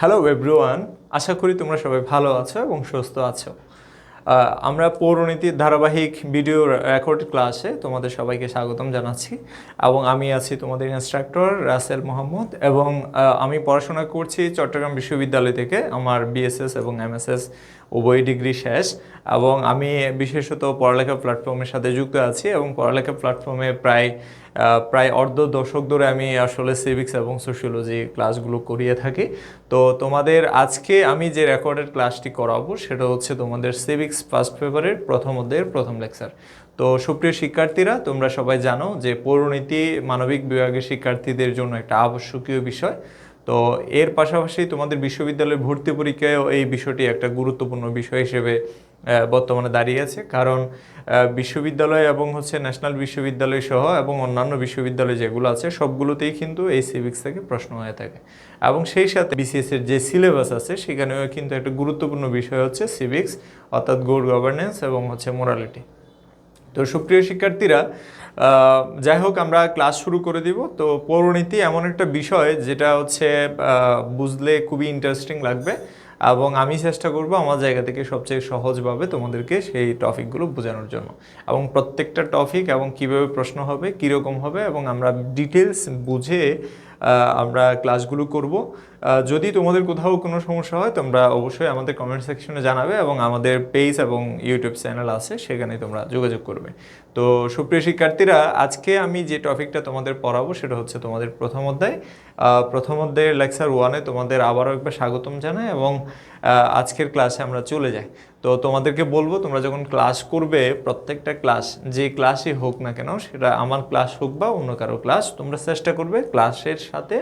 Hello everyone আশা করি তোমরা সবাই ভালো আছো এবং সুস্থ আছো। আমরা পৌরনীতির ধারাবাহিক ভিডিও রেকর্ড ক্লাসে তোমাদের সবাইকে স্বাগতম জানাচ্ছি এবং আমি আছি তোমাদের ইনস্ট্রাক্টর রাসেল মোহাম্মদ এবং আমি পড়াশোনা করছি চট্টগ্রাম বিশ্ববিদ্যালয় থেকে, আমার বিএসএস এবং এমএসএস উভয় ডিগ্রি শেষ এবং আমি বিশেষত পড়ালেখা প্ল্যাটফর্মের সাথে যুক্ত আছি এবং পড়ালেখা প্ল্যাটফর্মে প্রায় প্রায় অর্ধ দশক ধরে আমি আসলে সিভিক্স এবং সোশিওলজি ক্লাসগুলো করিয়ে থাকি। তো তোমাদের আজকে আমি যে রেকর্ডের ক্লাসটি করাবো, সেটা হচ্ছে তোমাদের সিভিক্স ফার্স্ট পেপারের প্রথম অধ্যায়ের প্রথম লেকচার তো সুপ্রিয় শিক্ষার্থীরা, তোমরা সবাই জানো যে পৌরনীতি, মানবিক বিভাগের শিক্ষার্থীদের জন্য একটা আবশ্যকীয় বিষয়। তো এর পাশাপাশি তোমাদের বিশ্ববিদ্যালয়ের ভর্তি পরীক্ষায়ও এই বিষয়টি একটা গুরুত্বপূর্ণ বিষয় হিসেবে বর্তমানে দাঁড়িয়ে আছে। কারণ বিশ্ববিদ্যালয় এবং হচ্ছে ন্যাশনাল বিশ্ববিদ্যালয় সহ এবং অন্যান্য বিশ্ববিদ্যালয় যেগুলো আছে, সবগুলোতেই কিন্তু এই সিভিক্স থেকে প্রশ্ন হয়ে থাকে। এবং সেই সাথে বিসিএস এর যে সিলেবাস আছে, সেখানেও কিন্তু একটা গুরুত্বপূর্ণ বিষয় হচ্ছে সিভিক্স অর্থাৎ গুড গভর্নেন্স এবং হচ্ছে মোরালিটি তো সুপ্রিয় শিক্ষার্থীরা যাই হোক, আমরা ক্লাস শুরু করে দিব। তো পৌরনীতি এমন একটা বিষয় যেটা হচ্ছে বুঝলে খুবই ইন্টারেস্টিং লাগবে। এবং আমি চেষ্টা করব আমার জায়গা থেকে সবচেয়ে সহজভাবে তোমাদেরকে সেই টপিকগুলো বোঝানোর জন্য। এবং প্রত্যেকটা টপিক এবং কীভাবে প্রশ্ন হবে, কীরকম হবে এবং আমরা ডিটেলস বুঝে আমরা ক্লাসগুলো করব। যদি তোমাদের কোথাও কোনো সমস্যা হয়, তোমরা অবশ্যই আমাদের কমেন্ট সেকশনে জানাবে এবং আমাদের পেজ এবং ইউটিউব চ্যানেল আছে, সেখানে তোমরা যোগাযোগ করবে। তো সুপ্রিয় শিক্ষার্থীরা, আজকে আমি যে টপিকটা তোমাদের পড়াবো, সেটা হচ্ছে তোমাদের প্রথম অধ্যায়। প্রথম অধ্যায়ের লেকচার ওয়ানে তোমাদের আবারও একবার স্বাগতম জানাই এবং আজকের ক্লাসে আমরা চলে যাই। তো তোমাদেরকে বলব, তোমরা যখন ক্লাস করবে, প্রত্যেকটা ক্লাস যে ক্লাসই হোক না কেন, সেটা আমার ক্লাস হোক বা অন্য কারও ক্লাস তোমরা চেষ্টা করবে ক্লাসের সাথে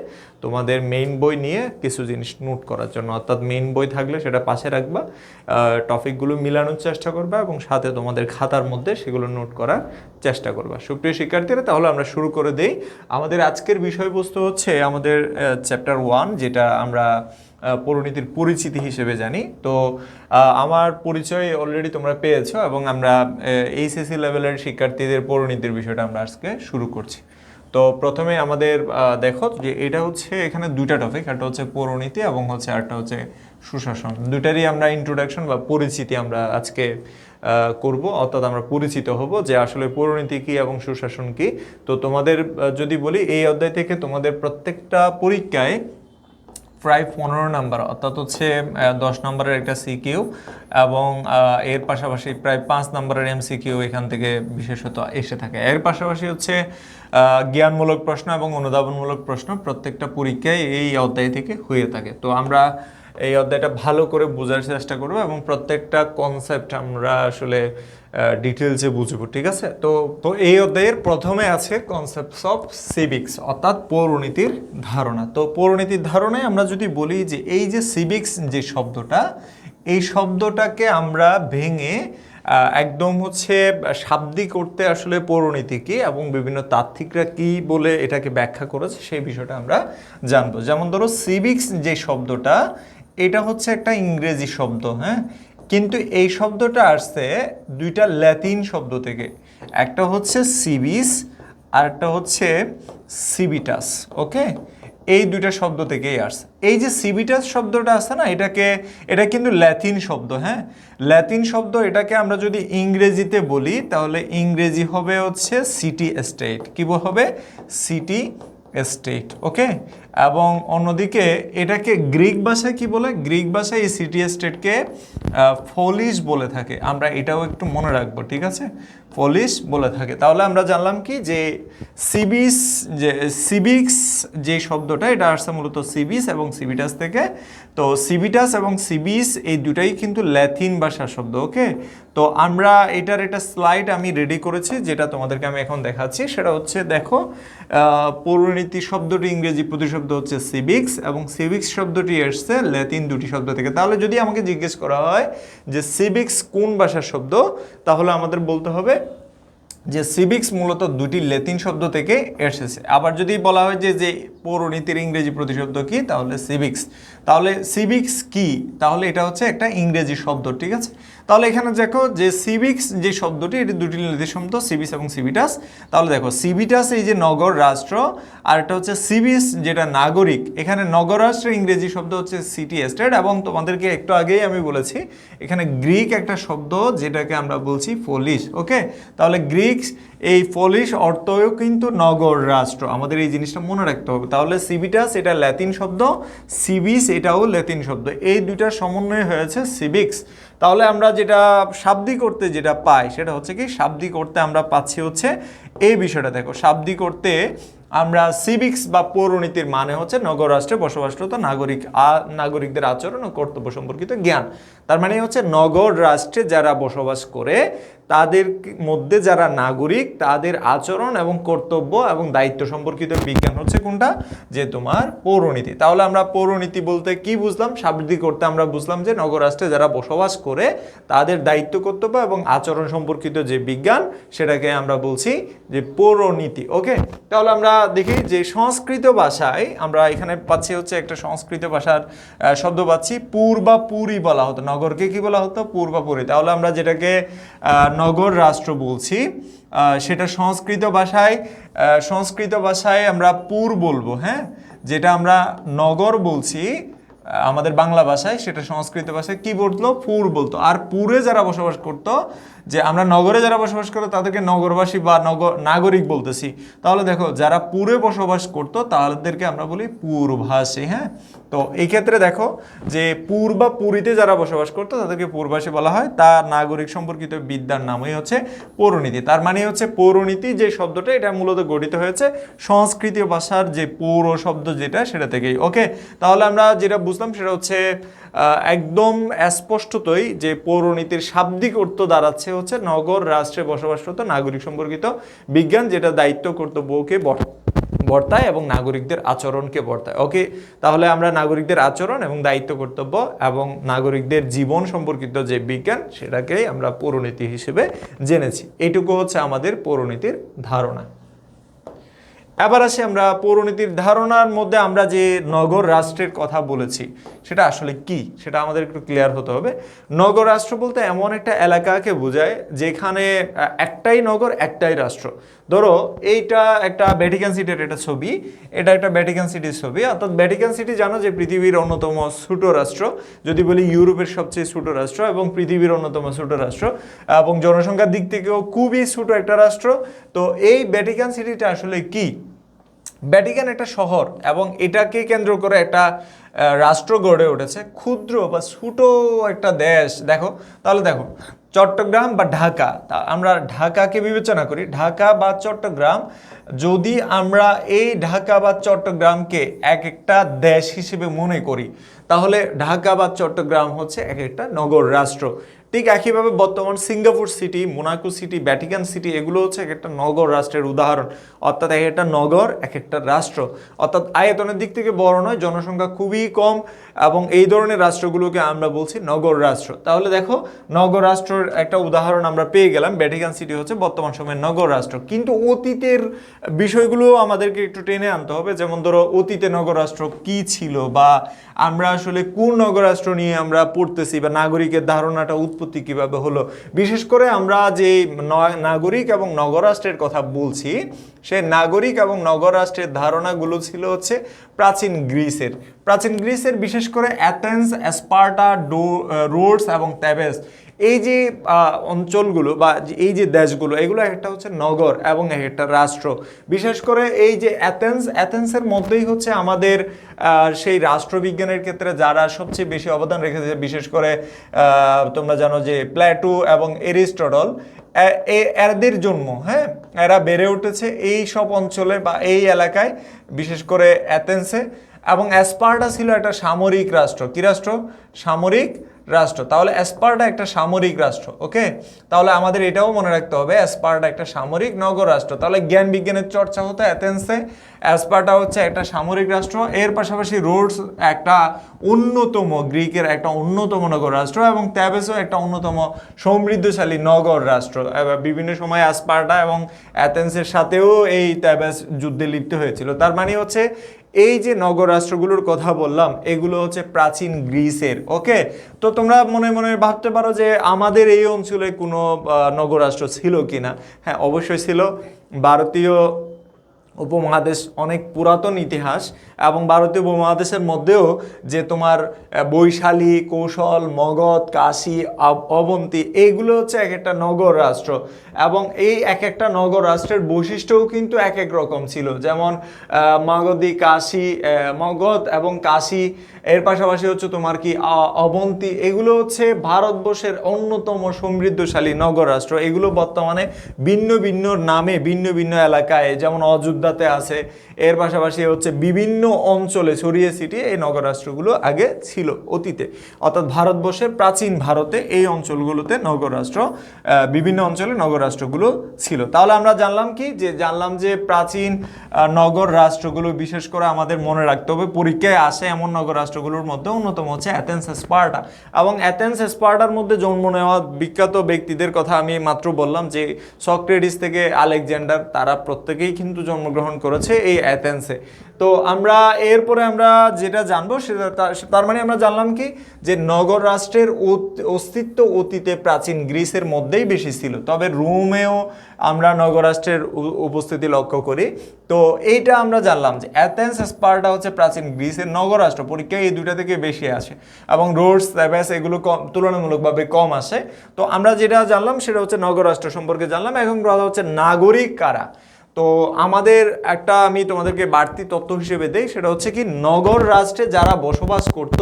তোমাদের মেইন বই নিয়ে কিছু জিনিস নোট করার জন্য। অর্থাৎ মেইন বই থাকলে সেটা পাশে রাখবা টপিকগুলো মিলানোর চেষ্টা করবা এবং সাথে তোমাদের খাতার মধ্যে সেগুলো নোট করার চেষ্টা করবা। সুপ্রিয় শিক্ষার্থীরা, তাহলে আমরা শুরু করে দেই। আমাদের আজকের বিষয়বস্তু হচ্ছে আমাদের চ্যাপ্টার ওয়ান যেটা আমরা পরিণতির পরিচিতি হিসেবে জানি। তো আমার পরিচয় অলরেডি তোমরা পেয়েছ এবং আমরা এইচএসসি লেভেলের শিক্ষার্থীদের পরিণতির বিষয়টা আমরা আজকে শুরু করছি। তো প্রথমে আমাদের দেখো যে এটা হচ্ছে এখানে দুইটা টপিক একটা হচ্ছে পৌরনীতি এবং হচ্ছে আরেকটা হচ্ছে সুশাসন। দুইটারই আমরা ইন্ট্রোডাকশন বা পরিচিতি আমরা আজকে করব, অর্থাৎ আমরা পরিচিত হব যে আসলে পৌরনীতি কি এবং সুশাসন কি। তো তোমাদের যদি বলি, এই অধ্যায় থেকে তোমাদের প্রত্যেকটা পরীক্ষায় প্রায় পনেরো নাম্বার, অর্থাৎ হচ্ছে দশ নম্বরের একটা সিকিউ এবং এর পাশাপাশি প্রায় পাঁচ নম্বরের এমসিকিউ এখান থেকে বিশেষত এসে থাকে। এর পাশাপাশি হচ্ছে জ্ঞানমূলক প্রশ্ন এবং অনুধাবনমূলক প্রশ্ন প্রত্যেকটা পরীক্ষায় এই অধ্যায় থেকে হয়ে থাকে। তো আমরা এই অধ্যায়টা ভালো করে বোঝার চেষ্টা করব এবং প্রত্যেকটা কনসেপ্ট আমরা আসলে ডিটেলসে বুঝব, ঠিক আছে? তো তো এই অধ্যায়ের প্রথমে আছে কনসেপ্টস অফ সিভিক্স অর্থাৎ পৌরনীতির ধারণা। তো পৌরনীতির ধারণায় আমরা যদি বলি যে এই যে সিভিক্স যে শব্দটা, এই শব্দটাকে আমরা ভেঙে একদম হচ্ছে শাব্দিক করতে আসলে পৌরনীতি কি এবং বিভিন্ন তাত্ত্বিকরা কি বলে এটাকে ব্যাখ্যা করেছে সেই বিষয়টা আমরা জানব। যেমন ধরো সিভিক্স যে শব্দটা, এটা হচ্ছে একটা ইংরেজি শব্দ হ্যাঁ? কিন্তু এই শব্দটা আসছে দুইটা ল্যাতিন শব্দ থেকে। একটা হচ্ছে সিবিস আর একটা হচ্ছে সিবিটাস, ওকে? এই দুইটা শব্দ থেকেই আসছে। এই যে সিবিটাস শব্দটা আছে না, এটাকে, এটা কিন্তু ল্যাতিন শব্দ হ্যাঁ? ল্যাতিন শব্দ এটাকে আমরা যদি ইংরেজিতে বলি, তাহলে ইংরেজি হবে হচ্ছে সিটি স্টেট। কি হবে? সিটি স্টেট ওকে এবং অন্যদিকে এটাকে গ্রিক ভাষায় কি বলে? গ্রিক ভাষায় এই সিটি স্টেটকে ফলিশ বলে থাকে। আমরা এটাও একটু মনে রাখব, ঠিক আছে? ফলিশ বলে থাকে। তাহলে আমরা জানলাম কি যে সিবিস, যে সিভিক্স যে শব্দটা, এটা আসছে মূলত সিবিস এবং সিবিটাস থেকে। তো সিবিটাস এবং সিবিস এই দুটাই কিন্তু ল্যাথিন ভাষার শব্দ, ওকে? তো আমরা এটার একটা স্লাইড আমি রেডি করেছি, যেটা তোমাদেরকে আমি এখন দেখাচ্ছি। সেটা হচ্ছে, দেখো পৌরনীতি শব্দটি ইংরেজি প্রতিশব্দ হচ্ছে সিভিক্স এবং সিভিক্স শব্দটি এসছে ল্যাতিন দুটি শব্দ থেকে। তাহলে যদি আমাকে জিজ্ঞেস করা হয় যে সিভিক্স কোন ভাষার শব্দ, তাহলে আমাদের বলতে হবে যে সিভিক্স মূলত দুটি লেতিন শব্দ থেকে এসেছে। আবার যদি বলা হয় যে যে পৌরনীতির ইংরেজি প্রতিশব্দ কি, তাহলে সিভিক্স তাহলে সিভিক্স কি? তাহলে এটা হচ্ছে একটা ইংরেজি শব্দ, ঠিক আছে? তাহলে এখানে দেখো যে সিভিক্স যে শব্দটি, এটি দুটি নির্দেশ শব্দ সিভিস এবং সিভিটাস তাহলে দেখো সিভিটাস এই যে নগর রাষ্ট্র, আর এটা হচ্ছে সিভিস যেটা নাগরিক। এখানে নগর রাষ্ট্রের ইংরেজি শব্দ হচ্ছে সিটি এস্টেট এবং তোমাদেরকে একটু আগেই আমি বলেছি, এখানে গ্রিক একটা শব্দ যেটাকে আমরা বলছি ফলিশ ওকে তাহলে গ্রিক এই ফলিশ অর্থও কিন্তু নগর রাষ্ট্র। আমাদের এই জিনিসটা মনে রাখতে হবে। তাহলে সিভিটাস এটা ল্যাতিন শব্দ সিভিস এটাও ল্যাতিন শব্দ। এই দুইটার সমন্বয় হয়েছে সিভিক্স তাহলে আমরা যেটা শাব্দিক করতে যেটা পাই, সেটা হচ্ছে কি শাব্দিক করতে আমরা পাচ্ছি হচ্ছে এই বিষয়টা। দেখো, শাব্দিক করতে আমরা সিভিক্স বা পৌরনীতির মানে হচ্ছে নগররাষ্ট্রে বসবাসরত নাগরিক নাগরিকদের আচরণ ও কর্তব্য সম্পর্কিত জ্ঞান। তার মানে হচ্ছে নগর রাষ্ট্রে যারা বসবাস করে তাদের মধ্যে যারা নাগরিক, তাদের আচরণ এবং কর্তব্য এবং দায়িত্ব সম্পর্কিত বিজ্ঞান হচ্ছে কোনটা? যে তোমার পৌরনীতি। তাহলে আমরা পৌরনীতি বলতে কি বুঝলাম? সাবৃদ্ধি করতে আমরা বুঝলাম যে নগর রাষ্ট্রে যারা বসবাস করে, তাদের দায়িত্ব, কর্তব্য এবং আচরণ সম্পর্কিত যে বিজ্ঞান, সেটাকে আমরা বলছি যে পৌরনীতি। ওকে? তাহলে আমরা দেখি যে সংস্কৃত ভাষায় আমরা এখানে পাচ্ছি হচ্ছে একটা সংস্কৃত ভাষার শব্দ পাচ্ছি পুর বা পুরী বলা হতো। নগরকে কি বলা হতো? পুর বা পুরী তাহলে আমরা যেটাকে নগর রাষ্ট্র বলছি সেটা সংস্কৃত ভাষায় সংস্কৃত ভাষায় আমরা পুর বলব হ্যাঁ? যেটা আমরা নগর বলছি আমাদের বাংলা ভাষায়, সেটা সংস্কৃত ভাষায় কি বলতো? পুর বলতো। আর পুরে যারা বসবাস করতো যে আমরা নগরে যারা বসবাস করতো তাদেরকে নগরবাসী বা নগর নাগরিক বলতেছি। তাহলে দেখো, যারা পুরে বসবাস করতো, তাদেরকে আমরা বলি পূর্বাসী হ্যাঁ? তো এই ক্ষেত্রে দেখো, যে পুর বা পুরীতে যারা বসবাস করতো, তাদেরকে পূর্বাসী বলা হয়। তার নাগরিক সম্পর্কিত বিদ্যার নামই হচ্ছে পৌরনীতি। তার মানে হচ্ছে পৌরনীতি যে শব্দটা, এটা মূলত গঠিত হয়েছে সংস্কৃত ভাষার যে পৌর শব্দ যেটা, সেটা থেকেই। ওকে? তাহলে আমরা যেটা বুঝলাম, সেটা হচ্ছে একদম স্পষ্টতই যে পৌরনীতির শাব্দিক অর্থ দাঁড়াচ্ছে হচ্ছে নগর রাষ্ট্রে বসবাসরত নাগরিক সম্পর্কিত বিজ্ঞান, যেটা দায়িত্ব কর্তব্যকে বর্তায় এবং নাগরিকদের আচরণকে বর্তায়। ওকে তাহলে আমরা নাগরিকদের আচরণ এবং দায়িত্ব কর্তব্য এবং নাগরিকদের জীবন সম্পর্কিত যে বিজ্ঞান, সেটাকেই আমরা পৌরনীতি হিসেবে জেনেছি। এটুকু হচ্ছে আমাদের পৌরনীতির ধারণা। এবার আসি আমরা পৌরনীতির ধারণার মধ্যে, আমরা যে নগর রাষ্ট্রের কথা বলেছি, সেটা আসলে কি? সেটা আমাদের একটু ক্লিয়ার হতে হবে। নগর রাষ্ট্র বলতে এমন একটা এলাকাকে বোঝায়, যেখানে একটাই নগর, একটাই রাষ্ট্র। ধরো, এইটা একটা ভ্যাটিকান সিটির একটা ছবি, এটা একটা ভ্যাটিকান সিটির ছবি। অর্থাৎ ভ্যাটিকান সিটি জানো যে পৃথিবীর অন্যতম ছোট রাষ্ট্র, যদি বলি ইউরোপের সবচেয়ে ছোট রাষ্ট্র এবং পৃথিবীর অন্যতম ছোট রাষ্ট্র, এবং জনসংখ্যার দিক থেকেও খুবই ছোট একটা রাষ্ট্র। তো এই ভ্যাটিকান সিটিটা আসলে কি? ভ্যাটিকান একটা শহর এবং এটাকে কেন্দ্র করে একটা রাষ্ট্র গড়ে উঠেছে, ক্ষুদ্র বা ছোট একটা দেশ। দেখো, তাহলে দেখো, চট্টগ্রাম বা ঢাকা আমরা ঢাকাকে বিবেচনা করি। ঢাকা বা চট্টগ্রাম, যদি আমরা এই ঢাকা বা চট্টগ্রামকে এক একটা দেশ হিসেবে মনে করি, তাহলে ঢাকা বা চট্টগ্রাম হচ্ছে এক একটা নগর রাষ্ট্র। ঠিক একইভাবে বর্তমান Singapore city, Monaco city, Vatican city, এগুলো হচ্ছে এক একটা নগর রাষ্ট্রের উদাহরণ। অর্থাৎ এক একটা নগর, এক একটা রাষ্ট্র। অর্থাৎ আয়তনের দিক থেকে বড় নয়, জনসংখ্যা খুবই কম এবং এই ধরনের রাষ্ট্রগুলোকে আমরা বলছি নগর রাষ্ট্র। তাহলে দেখো, নগর রাষ্ট্রের একটা উদাহরণ আমরা পেয়ে গেলাম, ভ্যাটিকান সিটি হচ্ছে বর্তমান সময়ে নগর রাষ্ট্র। কিন্তু অতীতের বিষয়গুলো আমাদেরকে একটু টেনে আনতে হবে, যেমন ধরো, অতীতে নগর রাষ্ট্র কি ছিল বা আমরা আসলে কোন নগর রাষ্ট্র নিয়ে আমরা পড়তেছি বা নাগরিকের ধারণাটা উৎপত্তি কীভাবে হলো? বিশেষ করে আমরা যে নাগরিক এবং নগরাষ্ট্রের কথা বলছি, সে নাগরিক এবং নগরাষ্ট্রের ধারণাগুলো ছিল হচ্ছে প্রাচীন গ্রিসের। প্রাচীন গ্রিসের বিশেষ করে অ্যাথেন্স, অ্যাসপার্টা, ডো রোডস এবং তেবেস এই যে অঞ্চলগুলো বা এই যে দেশগুলো, এগুলো একটা হচ্ছে নগর এবং এক একটা রাষ্ট্র। বিশেষ করে এই যে অ্যাথেন্স, অ্যাথেন্সের মধ্যেই হচ্ছে আমাদের সেই রাষ্ট্রবিজ্ঞানের ক্ষেত্রে যারা সবচেয়ে বেশি অবদান রেখেছে, বিশেষ করে তোমরা জানো যে প্ল্যাটো এবং এরিস্টটল এদের জন্ম হ্যাঁ? এরা বেড়ে উঠেছে এই সব অঞ্চলে বা এই এলাকায়, বিশেষ করে অ্যাথেন্সে। এবং অ্যাসপার্টা ছিল একটা সামরিক রাষ্ট্র। কি রাষ্ট্র? সামরিক রাষ্ট্র। তাহলে অ্যাসপার্টা একটা সামরিক রাষ্ট্র, ওকে? তাহলে আমাদের এটাও মনে রাখতে হবে অ্যাসপার্টা একটা সামরিক নগর রাষ্ট্র। তাহলে জ্ঞান বিজ্ঞানের চর্চা হতো অ্যাথেন্সে অ্যাসপার্টা হচ্ছে একটা সামরিক রাষ্ট্র, এর পাশাপাশি রোডস একটা অন্যতম গ্রিকের একটা অন্যতম নগর রাষ্ট্র এবং ত্যাবেসও একটা অন্যতম সমৃদ্ধশালী নগর রাষ্ট্র। বিভিন্ন সময় অ্যাসপার্টা এবং অ্যাথেন্সের সাথেও এই ত্যাবেস যুদ্ধে লিপ্ত হয়েছিল। তার মানে হচ্ছে এই যে নগরাষ্ট্রগুলোর কথা বললাম, এগুলো হচ্ছে প্রাচীন গ্রিসের, ওকে? তো তোমরা মনে মনে ভাবতে পারো যে আমাদের এই অঞ্চলে কোনো নগর নগরাষ্ট্র ছিল কি না হ্যাঁ অবশ্যই ছিল। ভারতীয় উপমহাদেশ অনেক পুরাতন ইতিহাস এবং ভারতীয় উপমহাদেশের মধ্যেও যে তোমার বৈশালী, কৌশল, মগধ, কাশী অবন্তি এইগুলো হচ্ছে এক একটা নগর রাষ্ট্র এবং এই এক একটা নগর রাষ্ট্রের বৈশিষ্ট্যও কিন্তু এক এক রকম ছিল। যেমন মগধী, কাশী মগধ এবং কাশী এর পাশাপাশি হচ্ছে তোমার কি অবন্তী এগুলো হচ্ছে ভারতবর্ষের অন্যতম সমৃদ্ধশালী নগর রাষ্ট্র এগুলো বর্তমানে ভিন্ন ভিন্ন নামে ভিন্ন ভিন্ন এলাকায় যেমন অযোধ্যাতে আছে। এর পাশাপাশি হচ্ছে বিভিন্ন অঞ্চলে ছড়িয়ে ছিটিয়ে এই নগররাষ্ট্রগুলো আগে ছিল অতীতে। অর্থাৎ ভারতবর্ষের প্রাচীন ভারতে এই অঞ্চলগুলোতে নগররাষ্ট্র আহ, বিভিন্ন অঞ্চলে নগররাষ্ট্রগুলো ছিল। তাহলে আমরা জানলাম কি যে জানলাম যে প্রাচীন নগর রাষ্ট্রগুলো বিশেষ করে আমাদের মনে রাখতে হবে। পরীক্ষায় আসে এমন নগর রাষ্ট্রগুলোর মধ্যে অন্যতম হচ্ছে অ্যাথেন্স স্পার্টা। এবং অ্যাথেন্স স্পার্টার মধ্যে জন্ম নেওয়া বিখ্যাত ব্যক্তিদের কথা আমি মাত্র বললাম যে সক্রেটিস থেকে আলেকজান্ডার, তারা প্রত্যেকেই কিন্তু জন্মগ্রহণ করেছে এই অ্যাথেন্সে। তো আমরা এরপরে আমরা যেটা জানব সেটা তার মানে আমরা জানলাম কি যে নগর রাষ্ট্রের অস্তিত্ব অতীতে প্রাচীন গ্রিসের মধ্যেই বেশি ছিল। তবে রোমেও আমরা নগরাষ্ট্রের উ- উপস্থিতি লক্ষ্য করি। তো এইটা আমরা জানলাম যে অ্যাথেন্স স্পার্টা হচ্ছে প্রাচীন গ্রিসের নগরাষ্ট্র পরীক্ষায় এই দুইটা থেকে বেশি আসে এবং রোডস স্যাবাস এগুলো কম তুলনামূলকভাবে কম আসে। তো আমরা যেটা জানলাম সেটা হচ্ছে নগরাষ্ট্র সম্পর্কে জানলাম। এখন কথা হচ্ছে নাগরিক কারা? তো আমাদের একটা আমি তোমাদেরকে বাড়তি তথ্য হিসেবে দেই, সেটা হচ্ছে কি নগর রাষ্ট্রে যারা বসবাস করত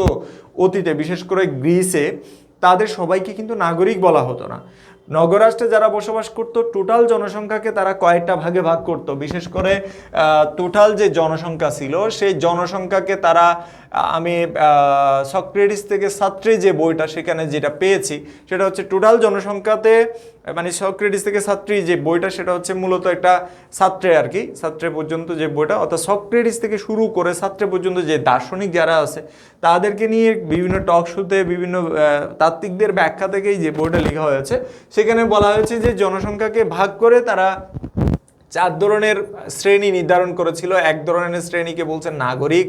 অতীতে, বিশেষ করে গ্রিসে, তাদের সবাইকে কিন্তু নাগরিক বলা হতো না। নগরাষ্ট্রে যারা বসবাস করত, টোটাল জনসংখ্যাকে তারা কয়েকটা ভাগে ভাগ করত। বিশেষ করে টোটাল যে জনসংখ্যা ছিল, সেই জনসংখ্যাকে তারা আমি সক্রেটিস থেকে ছাত্রী যে বইটা, সেখানে যেটা পেয়েছি, সেটা হচ্ছে টোটাল জনসংখ্যাতে মানে সক্রেটিস থেকে ছাত্রী যে বইটা, সেটা হচ্ছে মূলত একটা ছাত্রে আর কি ছাত্রে পর্যন্ত যে বইটা, অর্থাৎ সক্রেটিস থেকে শুরু করে ছাত্রে পর্যন্ত যে দার্শনিক যারা আছে, তাদেরকে নিয়ে বিভিন্ন টক শোতে বিভিন্ন তাত্ত্বিকদের ব্যাখ্যা থেকেই যে বইটা লেখা হয়েছে সেখানে বলা হয়েছে যে জনসংখ্যাকে ভাগ করে তারা চার ধরনের শ্রেণি নির্ধারণ করেছিল। এক ধরনের শ্রেণীকে বলছে নাগরিক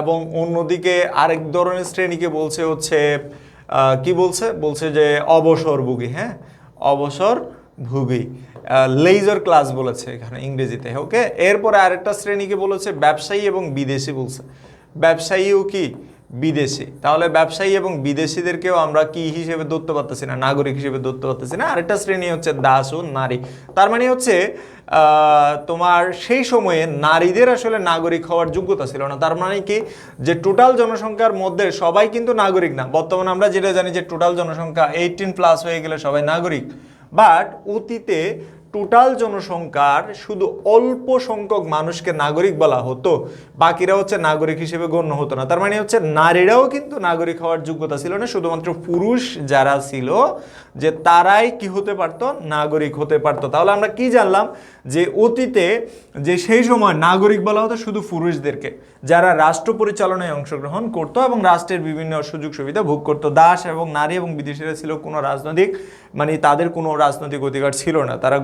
এবং অন্যদিকে আরেক ধরনের শ্রেণীকে বলছে হচ্ছে কি বলছে? বলছে যে অবসরভোগী হ্যাঁ? অবসর অবসরভোগী লেজার ক্লাস বলেছে এখানে ইংরেজিতে ওকে এরপরে আরেকটা শ্রেণীকে বলেছে ব্যবসায়ী এবং বিদেশি বলছে। ব্যবসায়ীও কি? বিদেশি। তাহলে ব্যবসায়ী এবং বিদেশিদেরকেও আমরা কি হিসেবে ধরতে পারতেছি না, নাগরিক হিসেবে ধরতে পারতেছি না? আরেকটা শ্রেণি হচ্ছে দাস ও নারী। তার মানে হচ্ছে তোমার সেই সময়ে নারীদের আসলে নাগরিক হওয়ার যোগ্যতা ছিল না। তার মানে কি? যে টোটাল জনসংখ্যার মধ্যে সবাই কিন্তু নাগরিক না। বর্তমানে আমরা যেটা জানি যে টোটাল জনসংখ্যা এইটিন প্লাস হয়ে গেলে সবাই নাগরিক। বাট অতীতে টোটাল জনসংখ্যার শুধু অল্প সংখ্যক মানুষকে নাগরিক বলা হতো, বাকিরা হচ্ছে নাগরিক হিসেবে গণ্য হতো না। তার মানে হচ্ছে নারীরাও কিন্তু নাগরিক হওয়ার যোগ্যতা ছিল না, শুধুমাত্র পুরুষ যারা ছিল যে তারাই কি হতে পারতো? নাগরিক হতে পারতো। তাহলে আমরা কি জানলাম? যে অতীতে যে সেই সময় নাগরিক বলা হতো শুধু পুরুষদেরকে, যারা রাষ্ট্র পরিচালনায় অংশগ্রহণ করতো এবং রাষ্ট্রের বিভিন্ন সুযোগ সুবিধা ভোগ করতো। দাস এবং নারী এবং বিদেশিরা ছিল কোনো রাজনৈতিক মানে তাদের কোনো রাজনৈতিক অধিকার ছিল না। তারা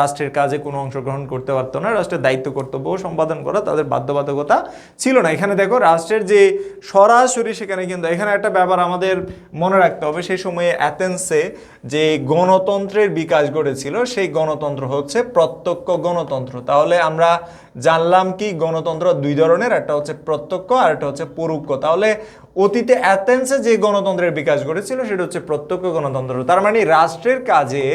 রাষ্ট্রের কাজে কোনো অংশগ্রহণ করতে পারতো না। রাষ্ট্রের দায়িত্ব, কর্তব্য সম্পাদন করা তাদের বাধ্যবাধকতা ছিল না। এখানে দেখো, রাষ্ট্রের যে সরাসরি সেখানে কিন্তু, এখানে একটা ব্যাপার আমাদের মনে রাখতে হবে। সেই সময়ে অ্যাথেন্সে যে গণতন্ত্রের বিকাশ ঘটেছিল, সেই গণতন্ত্র হচ্ছে প্রত্যক্ষ গণতন্ত্র। তাহলে আমরা জানলাম কি গণতন্ত্র দুই ধরনের, একটা হচ্ছে প্রত্যক্ষ আর একটা হচ্ছে পরোক্ষ। তাহলে অতীতে অ্যাথেন্সে যে গণতন্ত্রের বিকাশ ঘটেছিল, সেটা হচ্ছে প্রত্যক্ষ গণতন্ত্র। তার মানে রাষ্ট্রের কাজে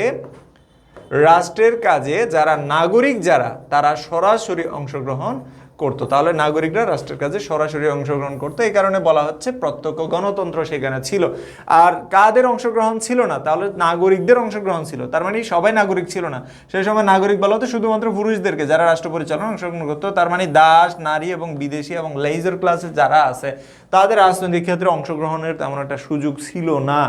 রাষ্ট্রের কাজে যারা নাগরিক যারা, তারা সরাসরি অংশগ্রহণ করতো। তাহলে নাগরিকরা রাষ্ট্রের কাজে সরাসরি অংশগ্রহণ করতো। এই কারণে বলা হচ্ছে প্রত্যক্ষ গণতন্ত্র সেখানে ছিল। আর কাদের অংশগ্রহণ ছিল না, তাহলে নাগরিকদের অংশগ্রহণ ছিল। তার মানে সবাই নাগরিক ছিল না। সেই সময় নাগরিক বলা হতো শুধুমাত্র পুরুষদেরকে যারা রাষ্ট্র পরিচালনা অংশগ্রহণ করতো। তার মানে দাস, নারী এবং বিদেশি এবং লেজার ক্লাসে যারা আছে তাদের রাজনৈতিক ক্ষেত্রে অংশগ্রহণের তেমন একটা সুযোগ ছিল না।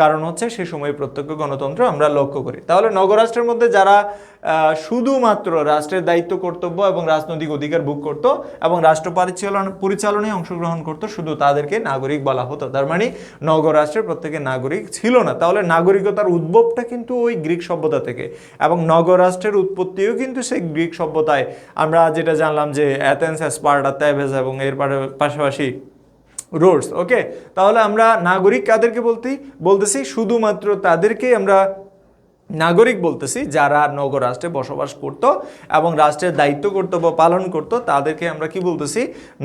কারণ হচ্ছে সে সময় প্রত্যক্ষ গণতন্ত্র আমরা লক্ষ্য করি। তাহলে নগরাষ্ট্রের মধ্যে যারা শুধুমাত্র রাষ্ট্রের দায়িত্ব কর্তব্য এবং রাজনৈতিক অধিকার ভোগ করতো এবং রাষ্ট্র পরিচালনা পরিচালনায় অংশগ্রহণ করতো, শুধু তাদেরকে নাগরিক বলা হতো। তার মানে নগরাষ্ট্রের প্রত্যেকে নাগরিক ছিল না। তাহলে নাগরিকতার উদ্ভবটা কিন্তু ওই গ্রিক সভ্যতা থেকে এবং নগরাষ্ট্রের উৎপত্তিও কিন্তু সেই গ্রিক সভ্যতায়। আমরা যেটা জানলাম যে অ্যাথেন্স স্পার্টা তেভেস এবং এর পাশাপাশি রোডস ওকে? তাহলে আমরা নাগরিক কাদেরকে বলতে? বলতেছি শুধুমাত্র তাদেরকেই আমরা নাগরিক বলতেছি যারা নগর রাষ্ট্রে বসবাস করত এবং রাষ্ট্রের দায়িত্ব কর্তব্য পালন করত, তাদেরকে আমরা কি বলতেছি?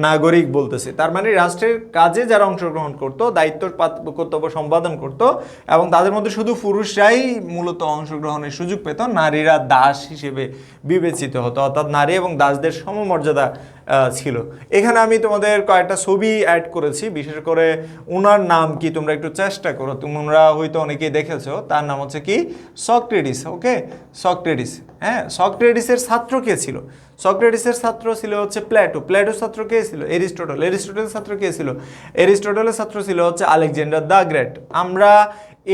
নাগরিক বলতেছি। তার মানে রাষ্ট্রের কাজে যারা অংশগ্রহণ করত, দায়িত্ব কর্তব্য সম্পাদন করত এবং তাদের মধ্যে শুধু পুরুষরাই মূলত অংশগ্রহণের সুযোগ পেত, নারীরা দাস হিসেবে বিবেচিত হতো। অর্থাৎ নারী এবং দাসদের সমমর্যাদা ছিল। এখানে আমি তোমাদের কয়েকটা ছবি অ্যাড করেছি, বিশেষ করে ওনার নাম কি তোমরা একটু চেষ্টা করো। তোমরা হয়তো অনেকেই দেখেছ, তার নাম হচ্ছে কি? সক্রেটিস ওকে সক্রেটিস হ্যাঁ? সক্রেটিসের ছাত্র কে ছিল? সক্রেটিসের ছাত্র ছিল হচ্ছে প্ল্যাটো। প্ল্যাটোর ছাত্র কে ছিল? এরিস্টোটল। এরিস্টোটলের ছাত্র কে ছিল? এরিস্টোটলের ছাত্র ছিল হচ্ছে আলেকজান্ডার দ্য গ্রেট। আমরা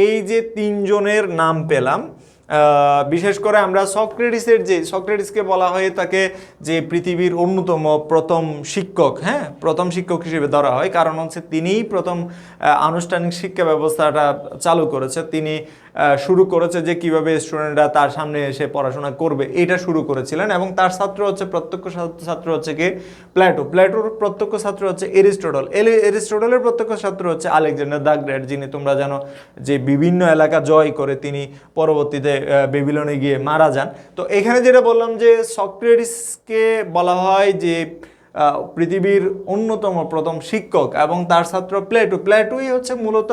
এই যে তিনজনের নাম পেলাম বিশেষ করে আমরা সক্রেটিসের যে সক্রেটিসকে বলা হয়ে তাকে যে পৃথিবীর অন্যতম প্রথম শিক্ষক হ্যাঁ? প্রথম শিক্ষক হিসেবে ধরা হয়। কারণ হচ্ছে তিনিই প্রথম আনুষ্ঠানিক শিক্ষা ব্যবস্থাটা চালু করেছে। তিনি শুরু করেছে যে কীভাবে স্টুডেন্টরা তার সামনে এসে পড়াশোনা করবে, এটা শুরু করেছিলেন এবং তার ছাত্র হচ্ছে প্রত্যক্ষ ছাত্র- হচ্ছে কি? প্ল্যাটো। প্ল্যাটোর প্রত্যক্ষ ছাত্র হচ্ছে এরিস্টোটল। এলি- এরিস্টোটলের প্রত্যক্ষ ছাত্র হচ্ছে আলেকজান্ডার দ্য গ্রেট, যিনি তোমরা জানো যে বিভিন্ন এলাকা জয় করে তিনি পরবর্তীতে বেবিলনে গিয়ে মারা যান। তো এখানে যেটা বললাম যে সক্রেটিসকে বলা হয় যে পৃথিবীর অন্যতম প্রথম শিক্ষক এবং তার ছাত্র প্লেটো। প্লেটোই হচ্ছে মূলত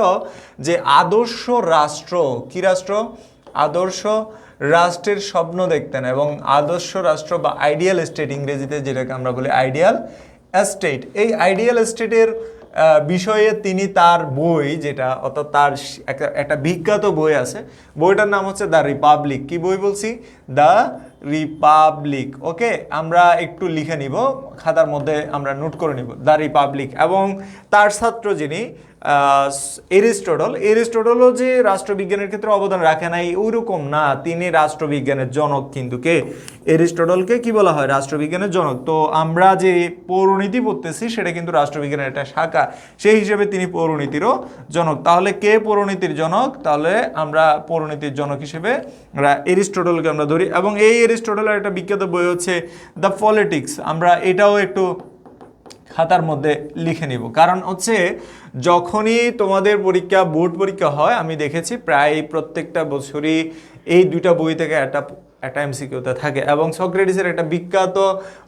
যে আদর্শ রাষ্ট্র। কি রাষ্ট্র? আদর্শ রাষ্ট্রের স্বপ্ন দেখতেন এবং আদর্শ রাষ্ট্র বা আইডিয়াল স্টেট ইংরেজিতে যেটাকে আমরা বলি আইডিয়াল স্টেট এই আইডিয়াল স্টেটের বিষয়ে তিনি তার বই যেটা, অর্থাৎ তার একটা বিখ্যাত বই আছে, বইটার নাম হচ্ছে দ্য রিপাবলিক কি বই বলছি? দ্য রিপাবলিক ওকে আমরা একটু লিখে নিব, খাতার মধ্যে আমরা নোট করে নিব। দ্য রিপাবলিক এবং তার ছাত্র যিনি এরিস্টোটল, এরিস্টোটলও যে রাষ্ট্রবিজ্ঞানের ক্ষেত্রে অবদান রাখে নাই ওইরকম না। তিনি রাষ্ট্রবিজ্ঞানের জনক কিন্তু কে? এরিস্টোটলকে কি বলা হয়? রাষ্ট্রবিজ্ঞানের জনক। তো আমরা যে পৌরনীতি পড়তেছি, সেটা কিন্তু রাষ্ট্রবিজ্ঞানের একটা শাখা। সেই হিসেবে তিনি পৌরনীতিরও জনক। তাহলে কে পৌরনীতির জনক? তাহলে আমরা পৌরনীতির জনক হিসেবে এরিস্টোটলকে আমরা ধরি। এবং এই এরিস্টোটলের একটা বিখ্যাত বই হচ্ছে দ্য পলিটিক্স আমরা এটাও একটু খাতার মধ্যে লিখে নিব। কারণ হচ্ছে, যখনই তোমাদের পরীক্ষা, বোর্ড পরীক্ষা হয়, আমি দেখেছি প্রায় প্রত্যেকটা বছরই এই দুইটা বই থেকে একটা একটা এমসিকিউতে থাকে এবং সক্রেটিসের একটা বিখ্যাত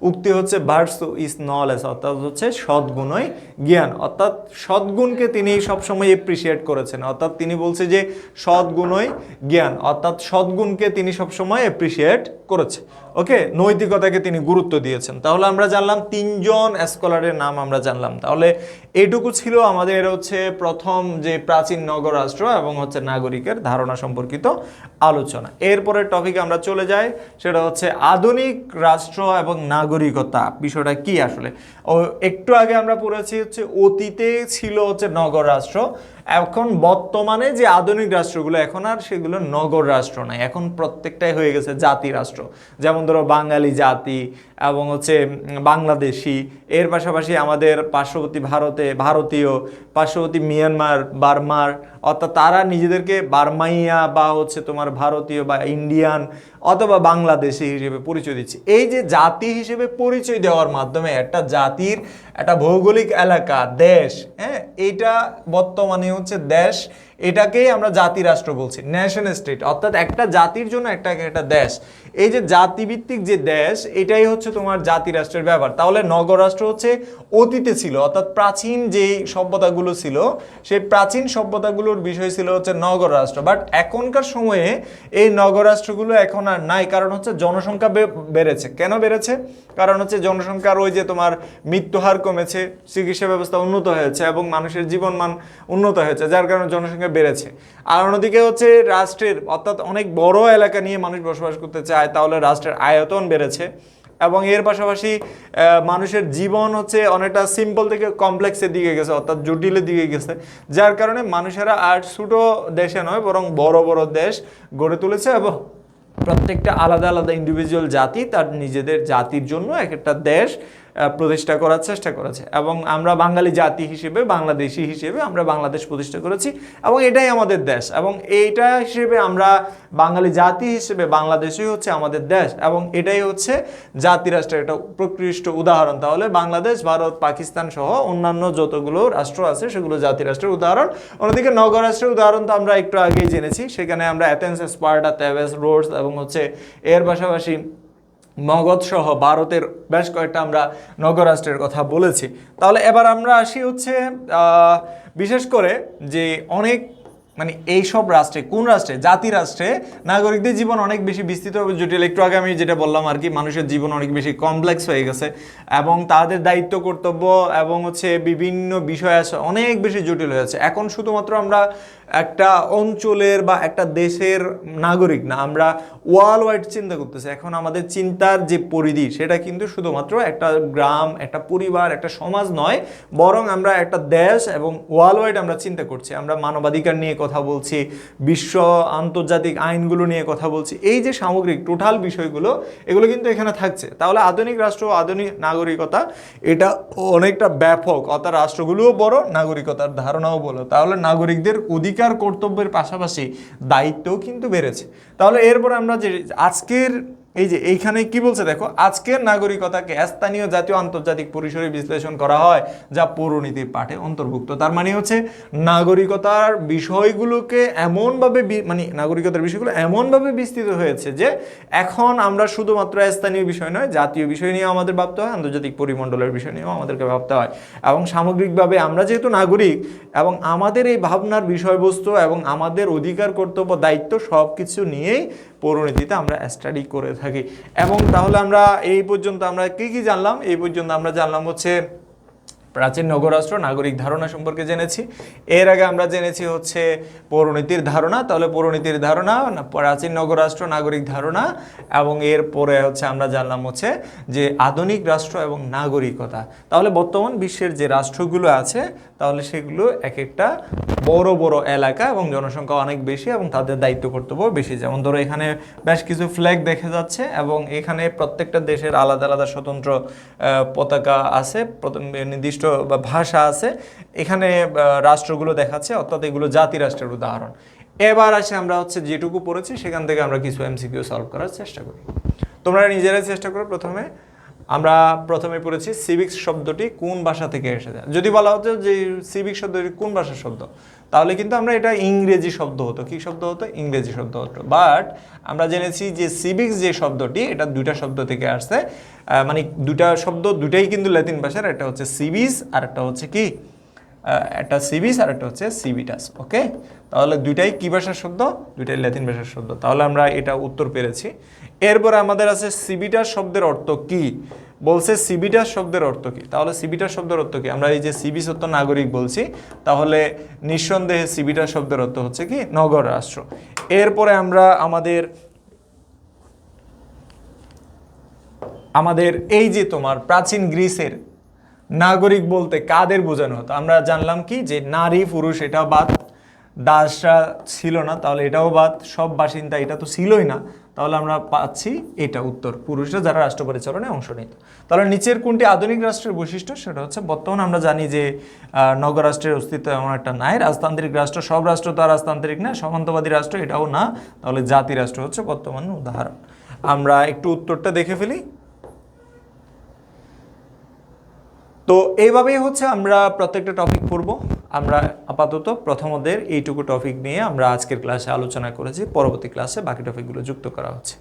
উক্তি হচ্ছে বার্ডস ইজ নলেজ, অর্থাৎ হচ্ছে সদ্গুণই জ্ঞান। অর্থাৎ সদ্গুণকে তিনি সবসময় এপ্রিসিয়েট করেছেন। অর্থাৎ তিনি বলছে যে সদ্গুণই জ্ঞান, অর্থাৎ সদ্গুণকে তিনি সবসময় এপ্রিসিয়েট করেছে। ওকে? নৈতিকতাকে তিনি গুরুত্ব দিয়েছেন। তাহলে আমরা জানলাম তিনজন স্কলারের নাম আমরা জানলাম। তাহলে এইটুকু ছিল আমাদের হচ্ছে প্রথম যে প্রাচীন নগর রাষ্ট্র এবং হচ্ছে নাগরিকের ধারণা সম্পর্কিত আলোচনা। এরপরের টপিকে আমরা চলে যাই, সেটা হচ্ছে আধুনিক রাষ্ট্র এবং নাগরিকতা বিষয়টা কি আসলে? ও, একটু আগে আমরা পড়েছি হচ্ছে অতীতে ছিল হচ্ছে নগর রাষ্ট্র এখন বর্তমানে যে আধুনিক রাষ্ট্রগুলো, এখন আর সেগুলো নগর রাষ্ট্র নয় এখন প্রত্যেকটাই হয়ে গেছে জাতি রাষ্ট্র। যেমন ধরো বাঙালি জাতি এবং হচ্ছে বাংলাদেশি। এর পাশাপাশি আমাদের পার্শ্ববর্তী ভারতে ভারতীয়, পার্শ্ববর্তী মিয়ানমার, বার্মার, অর্থাৎ তারা নিজেদেরকে বার্মাইয়া বা হচ্ছে তোমার ভারতীয় বা ইন্ডিয়ান অথবা বাংলাদেশি হিসেবে পরিচয় দিচ্ছে। এই যে জাতি হিসেবে পরিচয় দেওয়ার মাধ্যমে একটা জাতির একটা ভৌগোলিক এলাকা, দেশ হ্যাঁ এইটা বর্তমানে হচ্ছে দেশ, এটাকেই আমরা জাতি রাষ্ট্র বলছি ন্যাশনাল স্টেট অর্থাৎ একটা জাতির জন্য একটা একটা দেশ। এই যে জাতিভিত্তিক যে দেশ, এটাই হচ্ছে তোমার জাতি রাষ্ট্রের ব্যাপার তাহলে নগর রাষ্ট্র হচ্ছে অতীতে ছিল, অর্থাৎ প্রাচীন যে সভ্যতাগুলো ছিল, সেই প্রাচীন সভ্যতাগুলোর বিষয় ছিল হচ্ছে নগর রাষ্ট্র বাট এখনকার সময়ে এই নগর রাষ্ট্রগুলো এখন আর নাই, কারণ হচ্ছে জনসংখ্যা বেড়েছে। কেন বেড়েছে? কারণ হচ্ছে জনসংখ্যার ওই যে তোমার মৃত্যুহার কমেছে, চিকিৎসা ব্যবস্থা উন্নত হয়েছে এবং মানুষের জীবনমান উন্নত হয়েছে, যার কারণে জনসংখ্যা বেড়েছে। আর অন্যদিকে হচ্ছে রাষ্ট্রের, অর্থাৎ অনেক বড় এলাকা নিয়ে মানুষ বসবাস করতে চায় তাহলে রাষ্ট্রের আয়তন বেড়েছে। এবং এর পাশাপাশি মানুষের জীবন হচ্ছে অনেকটা সিম্পল থেকে কমপ্লেক্সের দিকে গেছে, অর্থাৎ জটিলের দিকে গেছে। যার কারণে মানুষেরা আর ছোটো দেশে নয়, বরং বড় বড় দেশ গড়ে তুলেছে এবং প্রত্যেকটা আলাদা আলাদা ইন্ডিভিজুয়াল জাতি তার নিজেদের জাতির জন্য এক একটা দেশ প্রতিষ্ঠা করার চেষ্টা করেছে। এবং আমরা বাঙালি জাতি হিসেবে, বাংলাদেশি হিসেবে আমরা বাংলাদেশ প্রতিষ্ঠা করেছি এবং এটাই আমাদের দেশ। এবং এইটা হিসেবে আমরা বাঙালি জাতি হিসেবে বাংলাদেশই হচ্ছে আমাদের দেশ। এবং এটাই হচ্ছে জাতিরাষ্ট্রের একটা প্রকৃষ্ট উদাহরণ। তাহলে বাংলাদেশ, ভারত, পাকিস্তান সহ অন্যান্য যতগুলো রাষ্ট্র আছে, সেগুলো জাতিরাষ্ট্রের উদাহরণ। অন্যদিকে নগরাষ্ট্রের উদাহরণ তো আমরা একটু আগেই জেনেছি। সেখানে আমরা অ্যাথেন্স স্পার্টা তেভেস রোডস এবং হচ্ছে এর পাশাপাশি মগধ সহ ভারতের বেশ কয়েকটা আমরা নগরাষ্ট্রের কথা বলেছি। তাহলে এবার আমরা আসি হচ্ছে বিশেষ করে যে অনেক মানে এইসব রাষ্ট্রে, কোন রাষ্ট্রে? জাতি রাষ্ট্রে নাগরিকদের জীবন অনেক বেশি বিস্তৃত জটিল, একটু আগে আমি যেটা বললাম আর কি, মানুষের জীবন অনেক বেশি কমপ্লেক্স হয়ে গেছে এবং তাদের দায়িত্ব কর্তব্য এবং হচ্ছে বিভিন্ন বিষয় আছে, অনেক বেশি জটিল হয়েছে এখন শুধুমাত্র আমরা একটা অঞ্চলের বা একটা দেশের নাগরিক না, আমরা ওয়ার্ল্ড ওয়াইড চিন্তা করতেছি। এখন আমাদের চিন্তার যে পরিধি, সেটা কিন্তু শুধুমাত্র একটা গ্রাম, একটা পরিবার, একটা সমাজ নয়, বরং আমরা একটা দেশ এবং ওয়ার্ল্ড ওয়াইড আমরা চিন্তা করছি। আমরা মানবাধিকার নিয়ে কথা বলছি, বিশ্ব আন্তর্জাতিক আইনগুলো নিয়ে কথা বলছি। এই যে সামগ্রিক টোটাল বিষয়গুলো, এগুলো কিন্তু এখানে থাকছে। তাহলে আধুনিক রাষ্ট্র, আধুনিক নাগরিকতা, এটা অনেকটা ব্যাপক। অর্থাৎ রাষ্ট্রগুলোও বড়, নাগরিকতার ধারণাও বলো তাহলে নাগরিকদের অধিকার কর্তব্যের পাশাপাশি দায়িত্বও কিন্তু বেড়েছে। তাহলে এরপর আমরা যে আজকের এই যে এইখানে কি বলছে দেখো, আজকের নাগরিকতাকে স্থানীয় জাতীয় আন্তর্জাতিক পরিসরে বিশ্লেষণ করা হয় যা পৌরনীতির পাঠে অন্তর্ভুক্ত। তার মানে হচ্ছে নাগরিকতার বিষয়গুলোকে এমনভাবে মানে নাগরিকতার বিষয়গুলো এমনভাবে বিস্তৃত হয়েছে যে এখন আমরা শুধুমাত্র স্থানীয় বিষয় নয়, জাতীয় বিষয় নিয়ে আমাদের ভাবতে হয়, আন্তর্জাতিক পরিমণ্ডলের বিষয় নিয়েও আমাদেরকে ভাবতে হয়। এবং সামগ্রিকভাবে আমরা যেহেতু নাগরিক এবং আমাদের এই ভাবনার বিষয়বস্তু এবং আমাদের অধিকার, কর্তব্য, দায়িত্ব সব কিছু নিয়েই পৌরনীতিতে আমরা স্টাডি করে থাকি। এবং তাহলে আমরা এই পর্যন্ত আমরা কি কি জানলাম? এই পর্যন্ত আমরা জানলাম হচ্ছে প্রাচীন নগরাষ্ট্র, নাগরিক ধারণা সম্পর্কে জেনেছি। এর আগে আমরা জেনেছি হচ্ছে পৌরনীতির ধারণা, তাহলে পৌরনীতির ধারণা প্রাচীন নগরাষ্ট্র, নাগরিক ধারণা, এবং এর পরে হচ্ছে আমরা জানলাম হচ্ছে যে আধুনিক রাষ্ট্র এবং নাগরিকতা। তাহলে বর্তমান বিশ্বের যে রাষ্ট্রগুলো আছে, তাহলে সেগুলো এক একটা বড় বড় এলাকা এবং জনসংখ্যা অনেক বেশি এবং তাদের দায়িত্ব কর্তব্য বেশি। যেমন ধরো এখানে বেশ কিছু ফ্ল্যাগ দেখা যাচ্ছে এবং এখানে প্রত্যেকটা দেশের আলাদা আলাদা স্বতন্ত্র পতাকা আছে। নির্দিষ্ট বা ভাষা আছে, এখানে রাষ্ট্রগুলো দেখাচ্ছে, অর্থাৎ এগুলো জাতি রাষ্ট্রের উদাহরণ। এবার আসে আমরা হচ্ছে যেটুকু পড়েছি, সেখান থেকে আমরা কিছু এমসিকিউ সলভ করার চেষ্টা করি। তোমরা নিজেরাই চেষ্টা করো প্রথমে আমরা প্রথমে পড়েছি সিভিক্স শব্দটি কোন ভাষা থেকে এসেছে। যদি বলা হতো যে সিভিক শব্দটি কোন ভাষার শব্দ, তাহলে কিন্তু আমরা এটা ইংরেজি শব্দ হতো। কী শব্দ হতো? ইংরেজি শব্দ হতো। বাট আমরা জেনেছি যে সিভিক্স যে শব্দটি, এটা দুইটা শব্দ থেকে আসছে। মানে দুটা শব্দ দুটাই কিন্তু ল্যাতিন ভাষার, একটা হচ্ছে সিভিস আর একটা হচ্ছে কি? একটা সিভিস আর একটা হচ্ছে সিভিটাস ওকে? তাহলে দুইটাই কি ভাষার শব্দ? দুইটাই ল্যাতিন ভাষার শব্দ। তাহলে আমরা এটা উত্তর পেরেছি। এরপরে আমাদের আছে সিভিটাস শব্দের অর্থ কি? বলছে সিভিটাস শব্দের অর্থ কি? তাহলে সিভিটাস শব্দের অর্থ কি? আমরা এই যে সিভি সত্য নাগরিক বলছি, তাহলে নিঃসন্দেহে সিভিটাস শব্দের অর্থ হচ্ছে কি? নগর রাষ্ট্র। এরপরে আমরা আমাদের আমাদের এই যে তোমার প্রাচীন গ্রিসের নাগরিক বলতে কাদের বোঝানো হতো? আমরা জানলাম কি যে নারী, পুরুষ, এটা বাদ। দাসরা ছিল না, তাহলে এটাও বাদ। সব বাসিন্দা, এটা তো ছিলই না। তাহলে আমরা পাচ্ছি এটা উত্তর। পুরুষরা যারা রাষ্ট্র পরিচালনায় অংশ নিত তাহলে নিচের কোনটি আধুনিক রাষ্ট্রের বৈশিষ্ট্য সেটা হচ্ছে বর্তমানে আমরা জানি যে নগরাষ্ট্রের অস্তিত্ব এমন একটা নাই। রাজতান্ত্রিক রাষ্ট্র, সব রাষ্ট্র তো আর রাজতান্ত্রিক না, সমান্তবাদী রাষ্ট্র এটাও না। তাহলে জাতি রাষ্ট্র হচ্ছে বর্তমান উদাহরণ। আমরা একটু উত্তরটা দেখে ফেলি। তো এইভাবেই হচ্ছে আমরা প্রত্যেকটা টপিক পড়ব। আমরা আপাতত প্রথমদের এইটুকু টপিক নিয়ে আমরা আজকের ক্লাসে আলোচনা করেছি। পরবর্তী ক্লাসে বাকি টপিকগুলো যুক্ত করা হচ্ছে।